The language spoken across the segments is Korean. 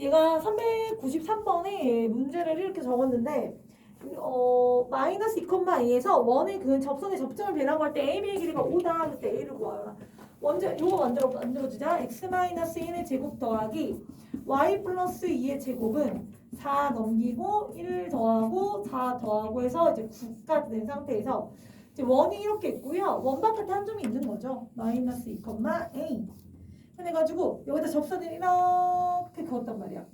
얘가 393번에 문제를 이렇게 적었는데 어 마이너스 2,a에서 원의 그 접선의 접점을 배라고 할 때 AB의 길이가 5다 그때 A를 구하라. 먼저 이거 만들어 만들어주자. x 마이너스 1의 제곱 더하기 y 플러스 2의 제곱은 4 넘기고 1 더하고 4 더하고 해서 이제 9까지 된 상태에서 이제 원이 이렇게 있고요. 원 바깥에 한 점이 있는 거죠. 마이너스 2,a. 해가지고 여기다 접선을 이렇게 그었단 말이야.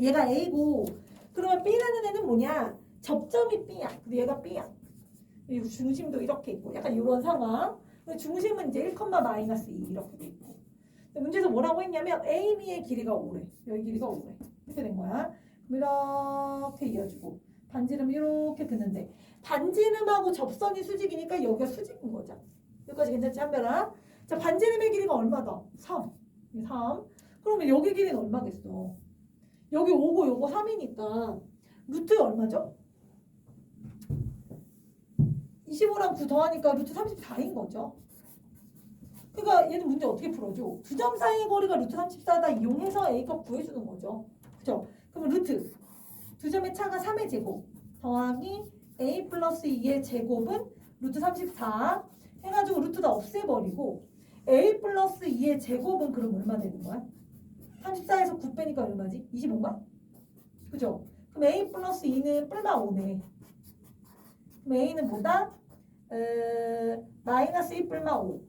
얘가 A고 그러면 B라는 애는 뭐냐? 접점이 B야. 근데 얘가 B야. 중심도 이렇게 있고 약간 이런 상황. 중심은 이제 1, 마이너스 2 이렇게 돼 있고. 문제에서 뭐라고 했냐면 A, B의 길이가 5래. 여기 길이가 5래. 이렇게 된 거야. 이렇게 이어주고 반지름 이렇게 긋는데 반지름하고 접선이 수직이니까 여기가 수직인 거죠. 여기까지 괜찮지 한별아? 자 반지름의 길이가 얼마다? 3. 3. 그러면 여기 길이는 얼마겠어? 여기 5고 요거 3이니까 루트 얼마죠? 25랑 9 더하니까 루트 34인 거죠. 그러니까 얘는 문제 어떻게 풀어줘? 두 점 사이의 거리가 루트 34다 이용해서 A값 구해주는 거죠. 그죠? 그러면 루트 두 점의 차가 3의 제곱 더하기 A 플러스 2의 제곱은 루트 34 해가지고 루트 다 없애버리고 A 플러스 2의 제곱은 그럼 얼마 되는 거야? 34에서 9 빼니까 얼마지? 25인가? 그죠? 그럼 A 플러스 2는 뿔마 5네. 그럼 A는 뭐다? 어, 마이너스 2 뿔마 5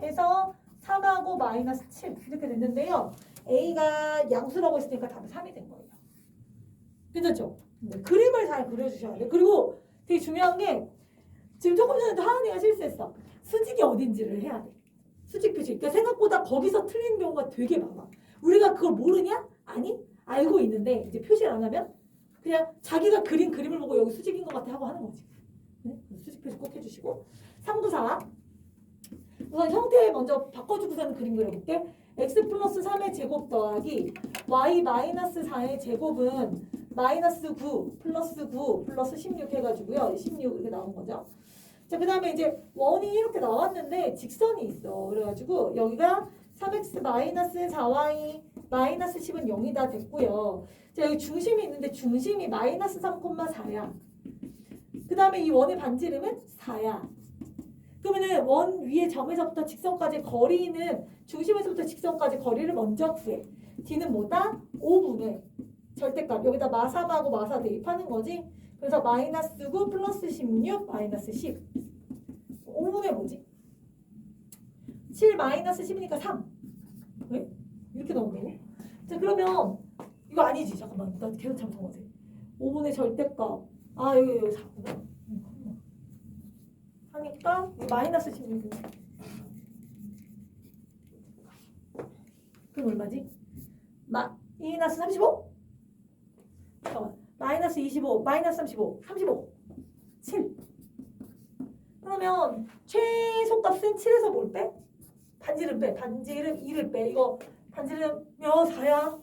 해서 3하고 마이너스 7 이렇게 됐는데요. A가 양수라고 했으니까 답이 3이 된 거예요. 괜찮죠? 네, 그림을 잘 그려주셔야 돼요. 그리고 되게 중요한 게 지금 조금 전에도 하은이가 실수했어. 수직이 어딘지를 해야 돼. 수직 표시. 그러니까 생각보다 거기서 틀린 경우가 되게 많아. 우리가 그걸 모르냐? 아니 알고 있는데 이제 표시를 안 하면 그냥 자기가 그린 그림을 보고 여기 수직인 것 같아 하고 하는 거지. 네? 수직 표시 꼭 해주시고 394 우선 형태 먼저 바꿔주고서는 그림 그려볼게. x 플러스 3의 제곱 더하기 y 마이너스 4의 제곱은 마이너스 9 플러스 9 플러스 16 해가지고요. 16 이렇게 나온 거죠. 자, 그 다음에 이제 원이 이렇게 나왔는데 직선이 있어. 그래가지고 여기가 3x 마이너스 4y 마이너스 10은 0이다 됐고요. 자, 여기 중심이 있는데 중심이 마이너스 3,4야. 그 다음에 이 원의 반지름은 4야. 그러면은 원 위에 점에서부터 직선까지 거리는 중심에서부터 직선까지 거리를 먼저 구해. d는 뭐다? 5분의 절대값. 여기다 마삼하고 마사 대입하는 거지. 그래서 마이너스 9 플러스 16 마이너스 10. 5분의 뭐지? 7 마이너스 10이니까 3. 왜? 이렇게 나온다고? 자 그러면 이거 아니지. 잠깐만. 나 계속 잠깐 보세 5분의 절대값. 아 여기 여기 4구나. 하니까 이 마이너스 16이네. 그럼 얼마지? 마 마이너스 35? 잠깐만. 마이너스 25, 마이너스 35, 35, 7. 그러면 최소값은 7에서 뭘 빼? 반지름 빼. 반지름 2를 빼. 이거 반지름 몇 4야?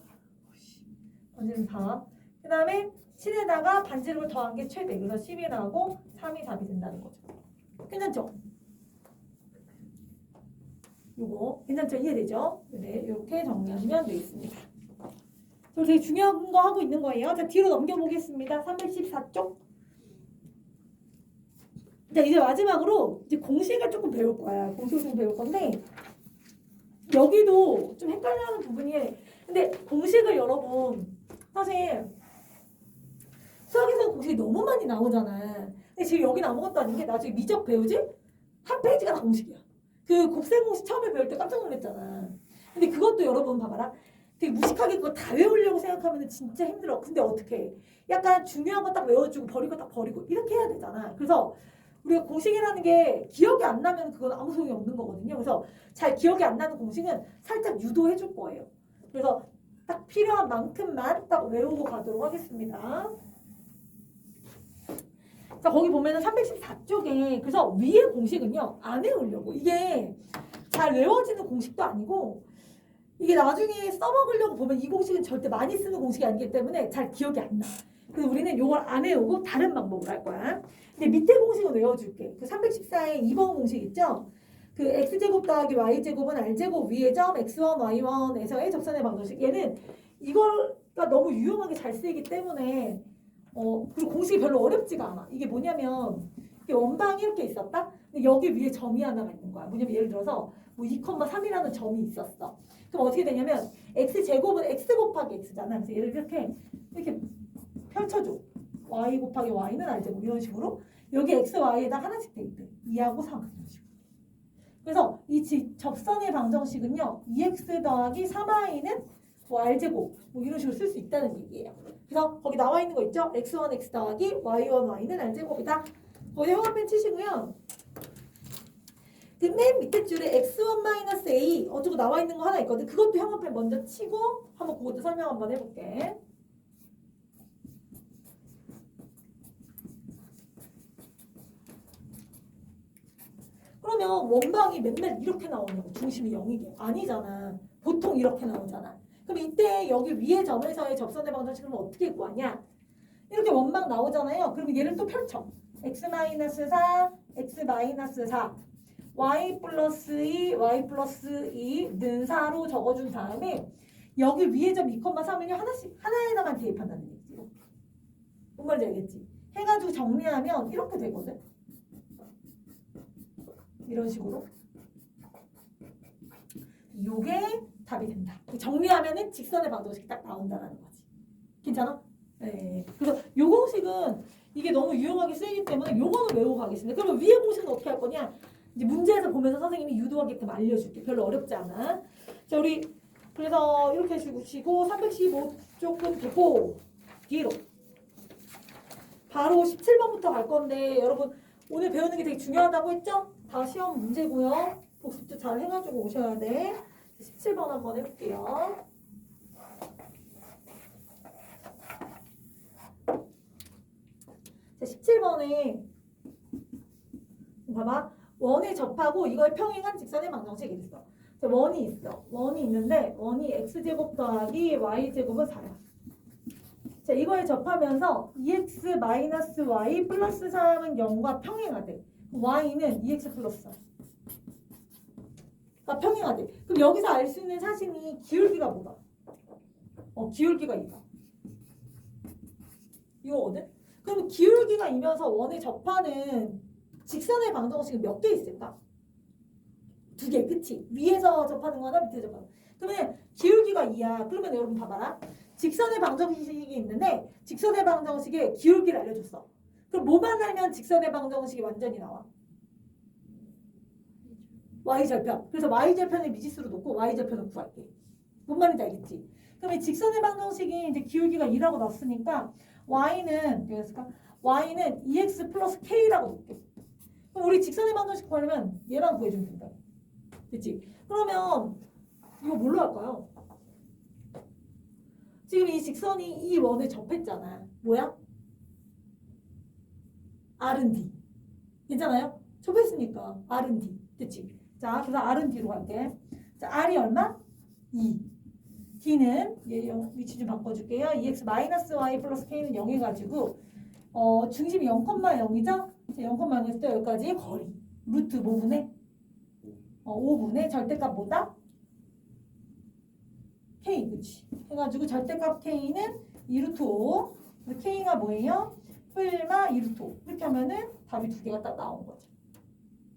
반지름 4. 그 다음에 7에다가 반지름을 더한 게 최대. 그래서 10이 나오고 3이 답이 된다는 거죠. 괜찮죠? 요거 괜찮죠? 이해되죠? 네, 이렇게 정리하시면 되겠습니다. 저 되게 중요한 거 하고 있는 거예요. 자, 뒤로 넘겨보겠습니다. 314쪽. 자, 이제 마지막으로 이제 공식을 조금 배울 거야. 공식을 좀 배울 건데 여기도 좀 헷갈려하는 부분이 근데 공식을 여러분 사실 수학에서 공식이 너무 많이 나오잖아. 근데 지금 여기는 아무것도 아닌 게 나중에 미적 배우지? 한 페이지가 다 공식이야. 그 곱셈 공식 처음에 배울 때 깜짝 놀랐잖아. 근데 그것도 여러분 봐봐라. 되게 무식하게 그거 다 외우려고 생각하면 진짜 힘들어. 근데 어떻게 해? 약간 중요한 거 딱 외워주고 버리고 딱 버리고 이렇게 해야 되잖아. 그래서 우리가 공식이라는 게 기억이 안 나면 그건 아무 소용이 없는 거거든요. 그래서 잘 기억이 안 나는 공식은 살짝 유도해 줄 거예요. 그래서 딱 필요한 만큼만 딱 외우고 가도록 하겠습니다. 자, 거기 보면은 314쪽에 그래서 위에 공식은요. 안 외우려고. 이게 잘 외워지는 공식도 아니고 이게 나중에 써먹으려고 보면 이 공식은 절대 많이 쓰는 공식이 아니기 때문에 잘 기억이 안 나. 그래서 우리는 이걸 안 외우고 다른 방법을 할 거야. 근데 밑에 공식은 외워줄게. 그 314의 2번 공식 있죠? 그 x제곱 더하기 y제곱은 r제곱 위의 점 x1, y1에서의 접선의 방정식. 얘는 이거가 너무 유용하게 잘 쓰이기 때문에 어 그리고 공식이 별로 어렵지가 않아. 이게 뭐냐면 이게 원방이 이렇게 있었다. 근데 여기 위에 점이 하나가 있는 거야. 뭐냐면 예를 들어서 뭐 2,3이라는 점이 있었어. 그럼 어떻게 되냐면 x 제곱은 x 곱하기 x잖아. 그래서 얘를 이렇게 이렇게 펼쳐줘. Y 곱하기 y는 r 제곱 이런 식으로 여기 x, y에다 하나씩 돼 있대. 2하고 3 이런 식으로. 그래서 이 지- 접선의 방정식은요. 2x 더하기 3y는 뭐 r제곱 뭐 이런 식으로 쓸 수 있다는 얘기예요. 그래서 거기 나와 있는 거 있죠? x1 x 더하기 y1 y는 r제곱이다. 거기 형광펜 치시고요. 그맨 밑에 줄에 x1 a 어쩌고 나와 있는 거 하나 있거든. 그것도 형광펜 먼저 치고 한번 그것도 설명 한번 해볼게. 그러면 원방이 맨날 이렇게 나오냐고 중심이 0이게 아니잖아. 보통 이렇게 나오잖아. 그럼 이때 여기 위에 점에서의 접선의 방정식은 어떻게 구하냐? 이렇게 원방 나오잖아요. 그러면 얘를 또 펼쳐. x-4, x-4, y 플러스 2, y 플러스 2는 4로 적어준 다음에 여기 위에 점 2,3을 하나씩 하나에다만 대입한다는 얘기지. 뭔 말인지 알겠지? 해가지고 정리하면 이렇게 되거든. 이런 식으로. 요게 답이 된다. 정리하면은 직선의 방정식이 딱 나온다라는 거지. 괜찮아? 네. 그래서 요 공식은 이게 너무 유용하게 쓰이기 때문에 요거는 외우고 가겠습니다. 그러면 위에 공식은 어떻게 할 거냐? 이제 문제에서 보면서 선생님이 유도하게끔 알려줄게. 별로 어렵지 않아. 자, 우리 그래서 이렇게 해주시고 315쪽은 되고 뒤로 바로 17번부터 갈 건데 여러분 오늘 배우는 게 되게 중요하다고 했죠? 다 시험 문제고요. 복습도 잘 해가지고 오셔야 돼. 17번 한번 해볼게요. 자, 17번에 봐봐. 원에 접하고 이걸 평행한 직선의 방정식이 있어. 자, 원이 있어. 원이 있는데 원이 x제곱 더하기 y제곱은 4야. 자, 이거에 접하면서 2x 마이너스 y 플러스 4는 0과 평행하대. Y는 2x 플러스 4. 가 평행하대. 그럼 여기서 알 수 있는 사실이 기울기가 뭐다? 어, 기울기가 이다. 이거거든? 그럼 기울기가 이면서 원에 접하는 직선의 방정식은 몇 개 있을까? 두 개, 그치? 위에서 접하는 거나 밑에서 접하는 거. 그러면 기울기가 2야. 그러면 여러분 봐봐라. 직선의 방정식이 있는데 직선의 방정식의 기울기를 알려줬어. 그럼 뭐만 알면 직선의 방정식이 완전히 나와? y절편. 그래서 y절편을 미지수로 놓고 y절편을 구할게. 뭔 말인지 알겠지? 그럼 이 직선의 방정식이 이제 기울기가 2라고 넣었으니까 y는 그랬을까? y는 2x 플러스 k라고 놓을게. 그럼 우리 직선의 방정식 구하려면 얘랑 구해주면 된다. 그치? 그러면 이거 뭘로 할까요? 지금 이 직선이 이 원에 접했잖아. 뭐야? R&D. 괜찮아요? 접했으니까 R&D. 그치? 자, 그래서 R&D로 갈게. 자, R이 얼마? 2. D는 얘 영- 위치 좀 바꿔줄게요. 2x 마이너스 y 플러스 k는 0 해가지고 어, 중심이 0,0이죠? 0,0에서 또 여기까지 거리. 루트 5분의 어, 5분의 절대값보다 k 그치? 해가지고 절대값 k는 2루트 5. 그래서 k가 뭐예요? 2루트 5. 이렇게 하면은 답이 두 개가 딱 나온 거죠.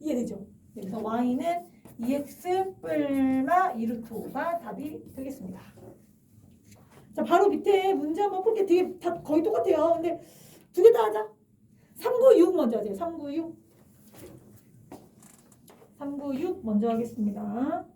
이해되죠? 그래서 y는 2x 뿔마 2루트 5가 답이 되겠습니다. 자, 바로 밑에 문제 한번 볼게. 되게 다 거의 똑같아요. 근데 두 개 다 하자. 396 먼저 하세요. 396. 396 먼저 하겠습니다.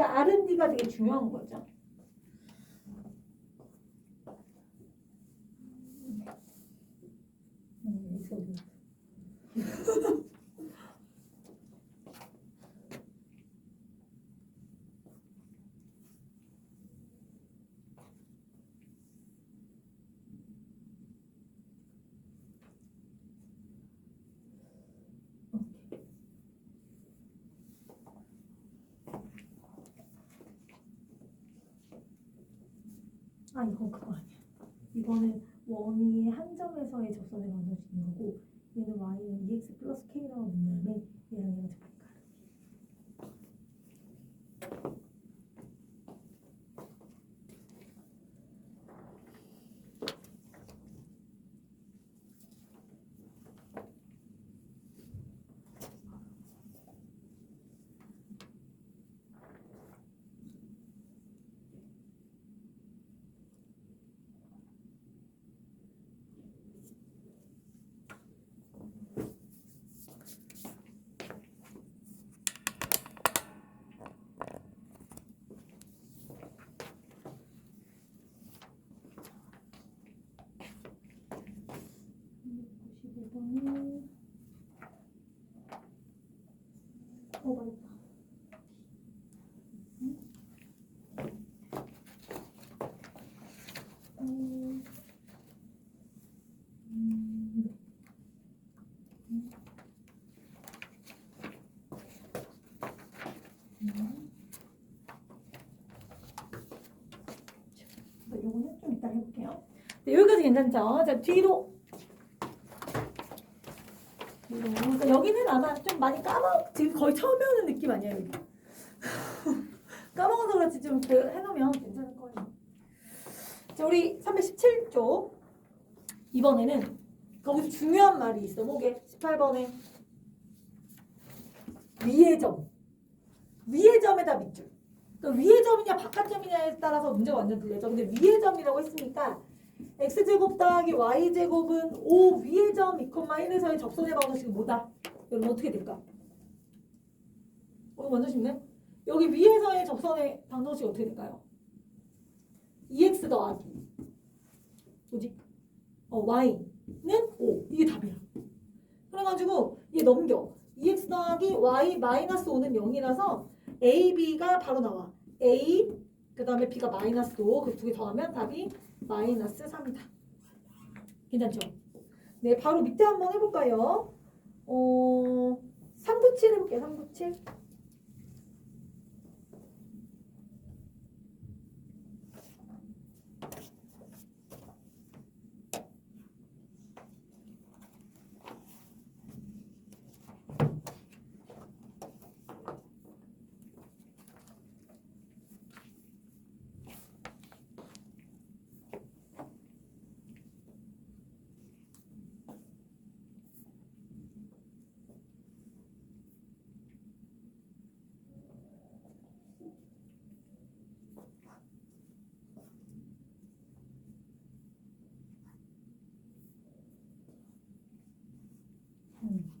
그러니까 R&D가 되게 중요한 거죠. 아 이건 그거 아니야. 이거는 원이 한 점에서의 접선을 만들 수 있는 거고 얘는 y는 2x 플러스 k라고 본 다음에 얘랑 얘가 접하 니까 (95번이) 어 맞다. 자, 요거는 좀 이따 해볼게요. 네, 여기까지 괜찮죠? 자. 뒤로. 그러니까 여기는 아마 좀 많이 까먹, 지금 거의 처음 배우는 느낌 아니에요? 까먹어서 그렇지 좀 배- 해놓으면 괜찮을 거예요. 자, 우리 317쪽. 이번에는 거기서 중요한 말이 있어. 뭐게? 18번에. 위의 점. 위의 점에다 밑줄. 그러니까 위의 점이냐 바깥 점이냐에 따라서 문제가 완전 틀려져. 근데 위의 점이라고 했으니까 x제곱 더하기 y제곱은 5 위의 점 2,1에서의 접선의 방정식이 뭐다? 여러분 어떻게 될까? 어, 완전 쉽네. 여기 위에서의 접선의 방정식이 어떻게 될까요? 2x 더하기 뭐지? 어, y는 5. 이게 답이야. 그래가지고 얘 넘겨. 2x 더하기 y 마이너스 5는 0이라서 a, b가 바로 나와. a 그 다음에 b가 마이너스 5. 그 두 개 더하면 답이 마이너스 3이다. 괜찮죠? 네, 바로 밑에 한번 해볼까요? 어, 397 해볼게요. 397. 음.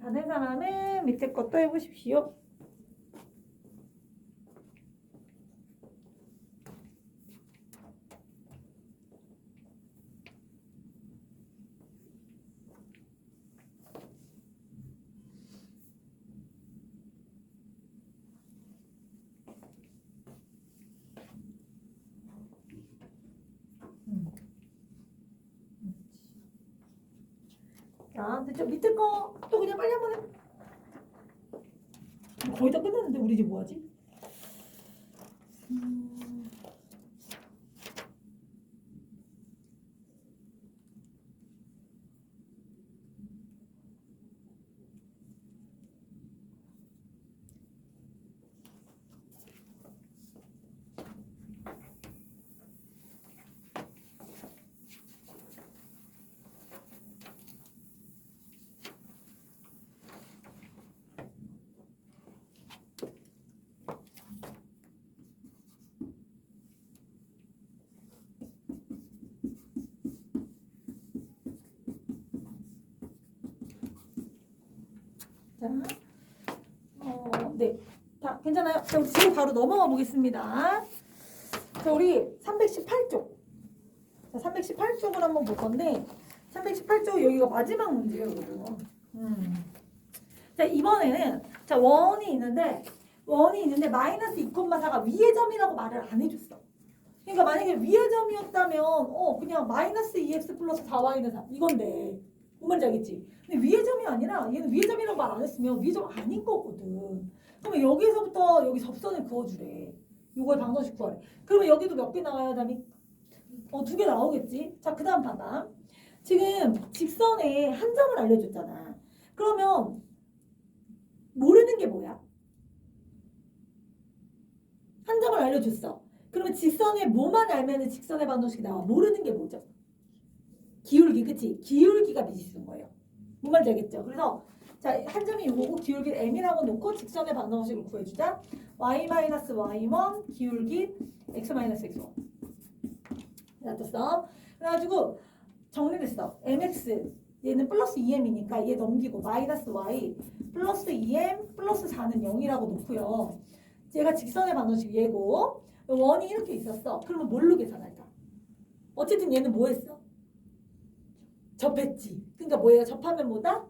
다된 사람은 밑에 것도 해보십시오. 자, 됐죠? 밑에 거 또 그냥 빨리 한번 해. 거의 다 끝났는데 우리 이제 뭐하지? 자, 어, 네. 자, 괜찮아요? 자, 우리 지금 바로 넘어가 보겠습니다. 자, 우리 318쪽. 자, 318쪽을 한번 볼 건데, 318쪽 여기가 마지막 문제예요, 여러분. 음. 자, 이번에는, 자, 원이 있는데, 원이 있는데, 마이너스 2,4가 위의 점이라고 말을 안 해줬어. 그러니까 만약에 위의 점이었다면, 어, 그냥 마이너스 2x 플러스 4y는 3. 이건데. 뭔 말인지 알겠지? 근데 위의 점이 아니라, 얘는 위의 점이라고 말 안 했으면 위의 점 아닌 거거든. 그러면 여기서부터 여기 접선을 그어주래. 요걸 방정식 구하래. 그러면 여기도 몇 개 나와야 답이? 어, 두 개 나오겠지? 자, 그 다음 봐봐. 지금 직선에 한 점을 알려줬잖아. 그러면 모르는 게 뭐야? 한 점을 알려줬어. 그러면 직선의 뭐만 알면 직선의 방정식이 나와. 모르는 게 뭐죠? 기울기, 그치? 기울기가 미지수인 거예요. 뭔 말인지 알겠죠? 그래서 자, 한 점이 요거고 기울기 m이라고 놓고 직선의 방정식을 구해주자. y-y1 기울기 x-x1 놔뒀어. 그래가지고 정리됐어. mx 얘는 플러스 2m이니까 얘 넘기고 마이너스 y 플러스 2m 플러스 4는 0이라고 놓고요. 얘가 직선의 방정식 얘고 원이 이렇게 있었어. 그러면 뭘로 계산할까? 어쨌든 얘는 뭐 했어? 접했지. 그러니까 뭐예요? 접하면 뭐다?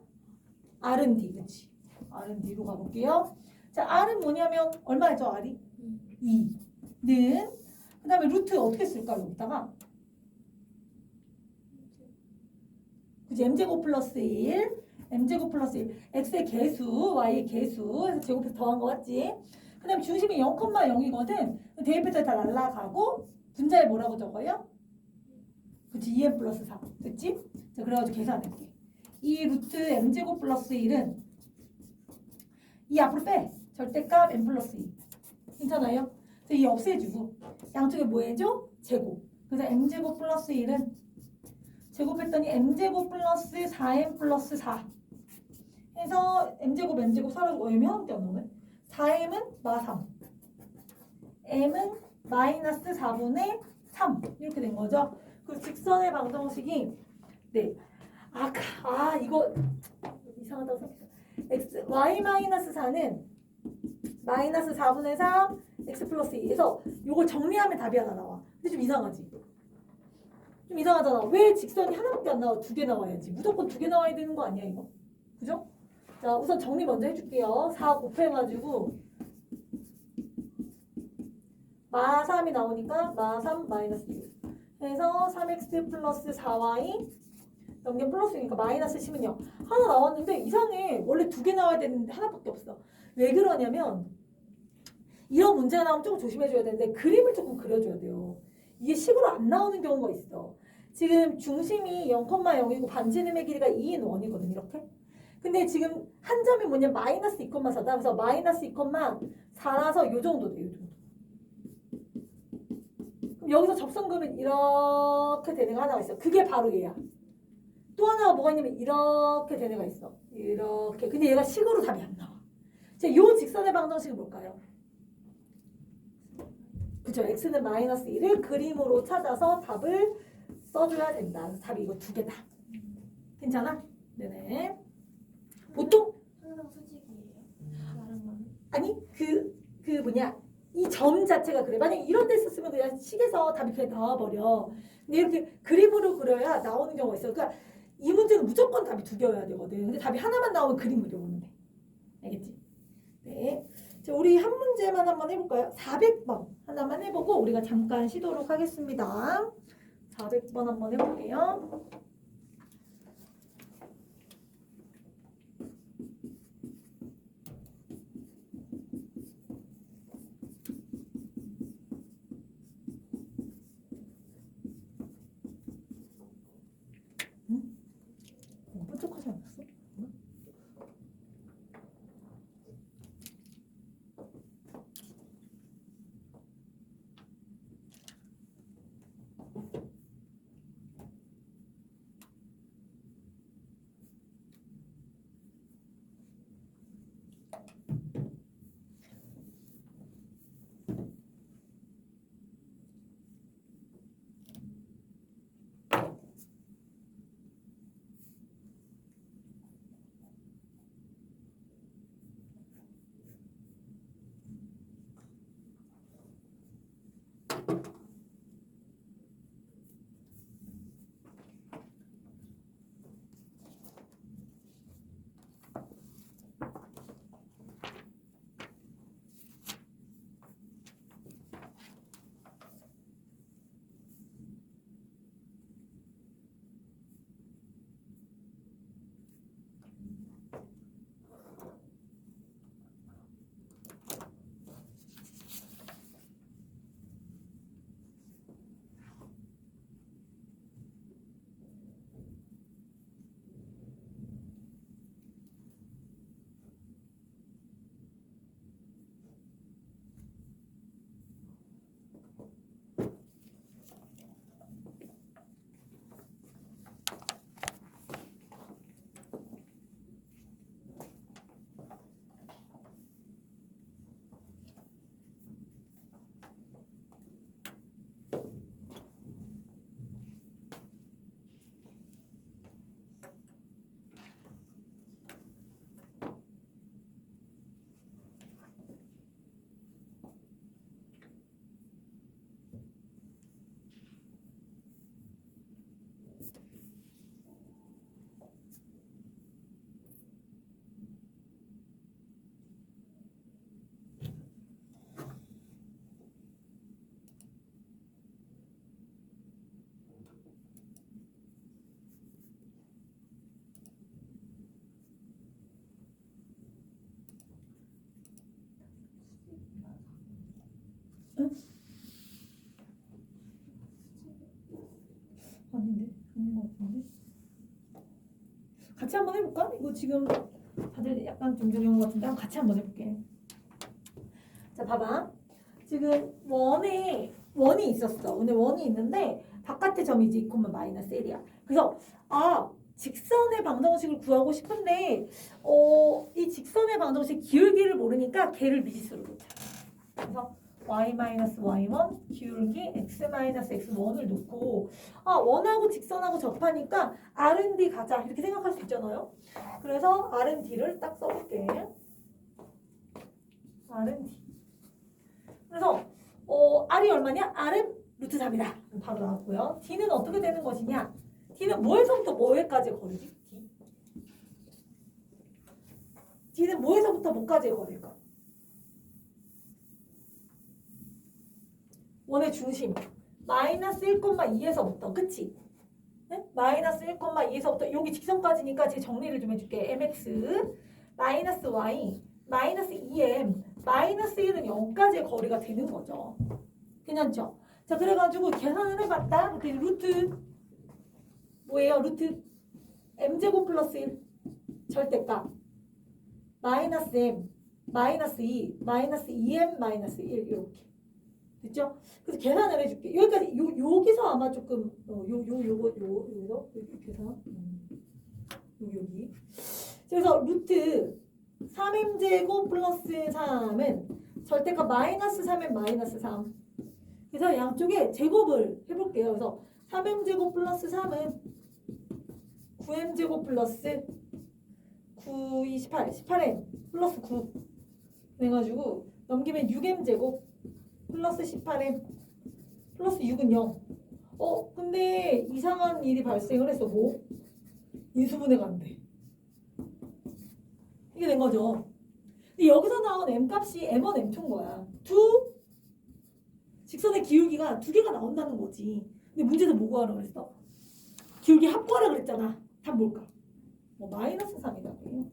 R&D, 그치? R&D로 가볼게요. 자, R은 뭐냐면 얼마죠, R이? 2 는 그 다음에 루트 어떻게 쓸까, 여기다가? 그치, m제곱 플러스 1, m제곱 플러스 1, x의 개수, y의 개수, 해서 제곱해서 더한 거 같지? 그 다음에 중심이 0,0이거든. 대입해서 다 날라가고, 분자에 뭐라고 적어요? 그치, 2m 플러스 4. 됐지? 자, 그래가지고 계산할게. 이 루트 m제곱 플러스 1은 이 앞으로 빼. 절대값 m 플러스 2. 괜찮아요? 그래서 이 없애주고 양쪽에 뭐 해줘? 제곱. 그래서 m제곱 플러스 1은 제곱했더니 m제곱 플러스 4m 플러스 4 해서 m제곱 m제곱 사라지고 함께 안 나오네. 4m은 마 3. m은 마이너스 4분의 3 이렇게 된 거죠. 그 직선의 방정식이 네. 아, 가- 아 이거 이상하다고 생각했어. x y 마이너스 4는 마이너스 4분의 3 x 플러스 2에서 이걸 정리하면 답이 하나 나와. 근데 좀 이상하지? 좀 이상하잖아. 왜 직선이 하나밖에 안 나와? 두 개 나와야지. 무조건 두 개 나와야 되는 거 아니야 이거? 그죠? 자 우선 정리 먼저 해줄게요. 4 곱해가지고 마 3이 나오니까 마 3 마이너스 2 해서 3x 플러스 4y 넘겨 플러스니까 마이너스 10은요. 하나 나왔는데 이상해. 원래 두 개 나와야 되는데 하나밖에 없어. 왜 그러냐면 이런 문제가 나오면 조금 조심해줘야 되는데 그림을 조금 그려줘야 돼요. 이게 식으로 안 나오는 경우가 있어. 지금 중심이 0,0이고 반지름의 길이가 2인 원이거든 이렇게. 근데 지금 한 점이 뭐냐 마이너스 2,4다. 그래서 마이너스 2,4라서 요 정도 돼. 요 정도. 여기서 접선금은 이렇게 되는 거 하나가 있어. 그게 바로 얘야. 또 하나가 뭐가 있냐면 이렇게 되는 애가 있어. 이렇게. 근데 얘가 식으로 답이 안 나와. 자, 요 직선의 방정식은 뭘까요? 그죠? x는 마이너스 1을 그림으로 찾아서 답을 써줘야 된다. 답이 이거 두 개다. 괜찮아? 네네. 보통 항상 수직이에요. 아니 그 그 뭐냐 이 점 자체가 그래. 만약 이런 데 있었으면 그냥 식에서 답이 그냥 나와버려. 근데 이렇게 그림으로 그려야 나오는 경우가 있어. 그러니까 이 문제는 무조건 답이 두 개여야 되거든. 근데 답이 하나만 나오면 그림 그려보면 돼. 알겠지? 네. 자, 우리 한 문제만 한번 해볼까요? 400번 하나만 해보고 우리가 잠깐 쉬도록 하겠습니다. 400번 한번 해볼게요. 아닌데? 아닌 것 같은데? 같이 한번 해볼까? 이거 지금 다들 약간 좀 어려운 것 같은데 한번 같이 한번 해볼게. 자, 봐봐. 지금 원에 원이 있었어. 근데 원이 있는데 바깥의 점이 이제 2, 마이너스 1이야. 그래서 아 직선의 방정식을 구하고 싶은데 어, 이 직선의 방정식 기울기를 모르니까 걔를 미지수로 놓자. 그래서 y-y1 기울기 x-x1을 놓고 아 원하고 직선하고 접하니까 R&D 가자 이렇게 생각할 수 있잖아요. 그래서 R&D를 딱 써볼게. R&D. 그래서 어, R이 얼마냐? R은 루트 3이다. 바로 나왔고요. D는 어떻게 되는 것이냐? D는 뭐에서부터 뭐에까지 거리지? D. D는 뭐에서부터 뭐까지의 거리일까? 원의 중심 마이너스 1,2에서부터 그치? 네? 마이너스 1,2에서부터 여기 직선까지니까 제 정리를 좀 해줄게 mx 마이너스 y 마이너스 2m 마이너스 1은 0까지의 거리가 되는 거죠 괜찮죠? 자 그래가지고 계산을 해봤다 그랬더니 루트 뭐예요? 루트 m제곱 플러스 1 절대값 마이너스 m 마이너스 2 마이너스 2m 마이너스 1 이렇게 됐죠? 그래서 계산을 해줄게. 여기까지 요 여기서 아마 조금 어, 요요 요거 요 여기서 여기 계산 음, 여기 여기. 그래서 루트 3m 제곱 플러스 3은 절대값 마이너스 3m 마이너스 3. 그래서 양쪽에 제곱을 해볼게요. 그래서 3m 제곱 플러스 3은 9m 제곱 플러스 9, 28, 18m 플러스 9 해가지고 넘기면 6m 제곱 플러스 18m 플러스 6은 0. 어, 근데 이상한 일이 발생을 했어. 뭐? 인수분해가 안 돼. 이게 된 거죠. 근데 여기서 나온 m 값이 m1, m2인 거야. 두 직선의 기울기가 두 개가 나온다는 거지. 근데 문제는 뭐 구하라 그랬어? 기울기 합구하라 그랬잖아. 답 뭘까? 뭐 마이너스 3이라고요.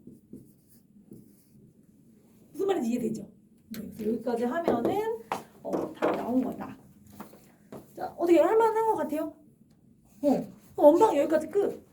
무슨 말인지 이해되죠? 네, 여기까지 하면은 어, 다 나온 거다. 자, 어떻게 할만한 것 같아요? 어, 원방 여기까지 끝.